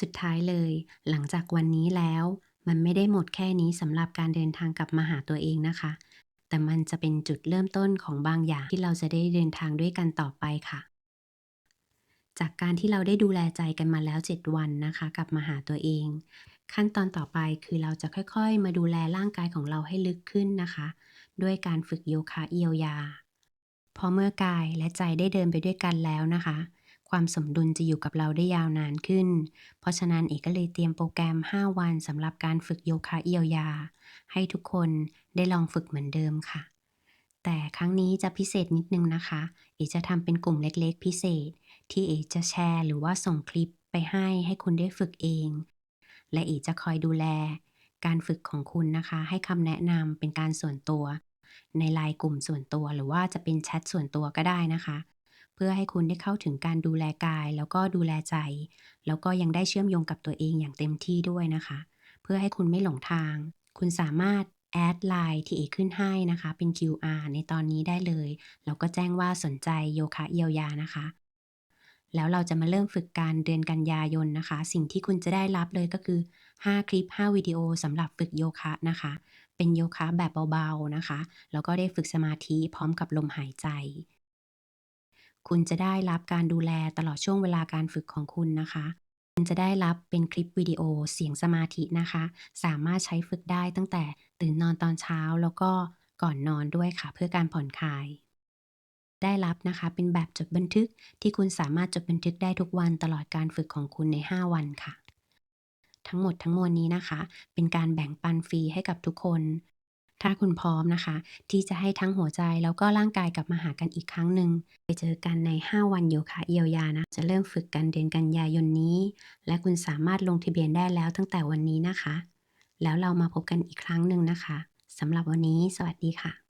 สุดท้ายเลย หลังจากวันนี้แล้ว มันไม่ได้หมดแค่นี้สำหรับการเดินทางกลับมาหาตัวเองนะคะ แต่มันจะเป็นจุดเริ่มต้นของบางอย่างที่เราจะได้เดินทางด้วยกันต่อไปค่ะ จากการที่เราได้ดูแลใจกันมาแล้ว 7 วันนะคะ กลับมาหาตัวเอง ขั้นตอนต่อไปคือเราจะค่อยๆ มาดูแลร่างกายของเราให้ลึกขึ้นนะคะ ด้วยการฝึกโยคะเยียวยาพราะเมื่อกายและใจได้เดินไปด้วยกันแล้วนะคะ ความสมดุลจะอยู่กับเราได้ยาวนานขึ้น เพราะฉะนั้นเอกก็เลยเตรียมโปรแกรม 5 วันสำหรับการฝึกโยคะเยียวยา ให้ทุกคนได้ลองฝึกเหมือนเดิมค่ะ แต่ครั้งนี้จะพิเศษนิดนึงนะคะ เอกจะทำเป็นกลุ่มเล็กๆ พิเศษ ที่เอกจะแชร์หรือว่าส่งคลิปไปให้ให้คุณได้ฝึกเอง และเอกจะคอยดูแล การฝึกของคุณนะคะ ให้คำแนะนำเป็นการส่วนตัว ในไลน์กลุ่มส่วนตัวหรือว่าจะเป็นแชทส่วนตัวก็ได้นะคะ เพื่อให้คุณได้เข้าถึงการดูแลกาย แล้วก็ดูแลใจ แล้วก็ยังได้เชื่อมโยงกับตัวเองอย่างเต็มที่ด้วยนะคะ เพื่อให้คุณไม่หลงทาง คุณสามารถแอดไลน์ที่เอกขึ้นให้นะคะ เป็น QR ในตอนนี้ได้เลย แล้วก็แจ้งว่าสนใจโยคะเยียวยานะคะ แล้วเราจะมาเริ่มฝึกกันเดือนกันยายนนะคะ สิ่งที่คุณจะได้รับเลยก็คือ 5 คลิป 5 วิดีโอสำหรับฝึกโยคะนะคะ เป็นโยคะแบบเบาๆนะคะ แล้วก็ได้ฝึกสมาธิพร้อมกับลมหายใจ คุณจะได้รับการดูแลตลอดช่วงเวลาการฝึกของคุณนะคะ คุณจะได้รับเป็นคลิปวิดีโอเสียงสมาธินะคะ สามารถใช้ฝึกได้ตั้งแต่ตื่นนอนตอนเช้าแล้วก็ก่อนนอนด้วยค่ะ เพื่อการผ่อนคลาย ได้รับนะคะเป็นแบบจดบันทึกที่คุณสามารถจดบันทึกได้ทุกวันตลอดการฝึกของคุณใน 5 วันค่ะ ทั้งหมดทั้งมวลนี้นะคะ เป็นการแบ่งปันฟรีให้กับทุกคน ถ้าคุณพร้อมนะคะ ที่จะให้ทั้งหัวใจแล้วก็ร่างกายกลับมาหากันอีกครั้งหนึ่งไปเจอกันใน 5 วันโยคะเยียวยานะ จะเริ่มฝึกกันเดือนกันยายนนี้ และคุณสามารถลงทะเบียนได้แล้วตั้งแต่วันนี้นะคะ แล้วเรามาพบกันอีกครั้งหนึ่งนะคะสำหรับวันนี้ สวัสดีค่ะ